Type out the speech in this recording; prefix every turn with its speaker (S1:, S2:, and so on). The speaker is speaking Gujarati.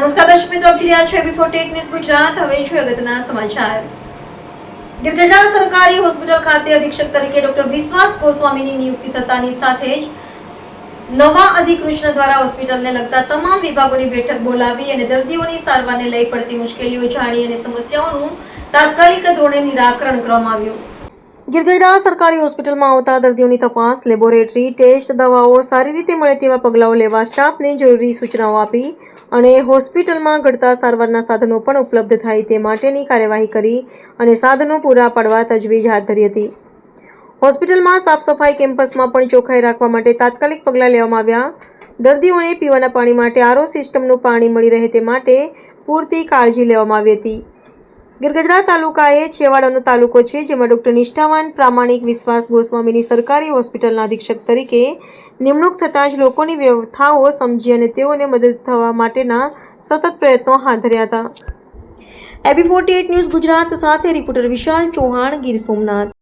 S1: નમસ્કાર દર્શક મિત્રો, આપ જોઈ રહ્યા છો એબી ટેક ન્યૂઝ ગુજરાત. હવે જોઈએ અગત્યના સમાચાર. ગિરગઢડા સરકારી હોસ્પિટલ ખાતે અધિક્ષક તરીકે ડોક્ટર વિશ્વાસ ગોસ્વામીની નિયુક્તિ થતાની સાથે જ નવા અધિકૃષ્ણ દ્વારા હોસ્પિટલને લગતા તમામ વિભાગોની બેઠક બોલાવી અને દર્દીઓની સારવારને લઈ પડતી મુશ્કેલીઓ જાણી અને સમસ્યાઓનું તાત્કાલિક ધોરણે નિરાકરણ કરવામાં આવ્યું. ગિરગઢડા સરકારી હોસ્પિટલમાં આવતા દર્દીઓની તપાસ, લેબોરેટરી, ટેસ્ટ દવાઓ સારી રીતે મળે તેવા પગલાઓ લેવા સ્ટાફને જરૂરી સૂચનાઓ આપી અને હોસ્પિટલમાં ઘટતા સારવારના સાધનો પણ ઉપલબ્ધ થાય તે માટેની કાર્યવાહી કરી અને સાધનો પૂરા પાડવા તજવીજ હાથ ધરી હતી. હોસ્પિટલમાં સાફ સફાઈ કેમ્પસમાં પણ ચોખ્ખાઈ રાખવા માટે તાત્કાલિક પગલાં લેવામાં આવ્યા. દર્દીઓને પીવાના પાણી માટે આરો સિસ્ટમનું પાણી મળી રહે તે માટે પૂરતી કાળજી લેવામાં આવી હતી. ગિરગઢડા તાલુકા એ છેવાડાનો તાલુકો છે, જેમાં ડૉક્ટર નિષ્ઠાવાન પ્રામાણિક વિશ્વાસ ગોસ્વામીની સરકારી હોસ્પિટલના અધિક્ષક તરીકે નિમણૂક થતાં જ લોકોની વ્યવસ્થાઓ સમજી અને તેઓને મદદ થવા માટેના સતત પ્રયત્નો હાથ ધર્યા હતા. એબી ફોર્ટી ન્યૂઝ ગુજરાત સાથે રિપોર્ટર વિશાલ ચૌહાણ, ગીર સોમનાથ.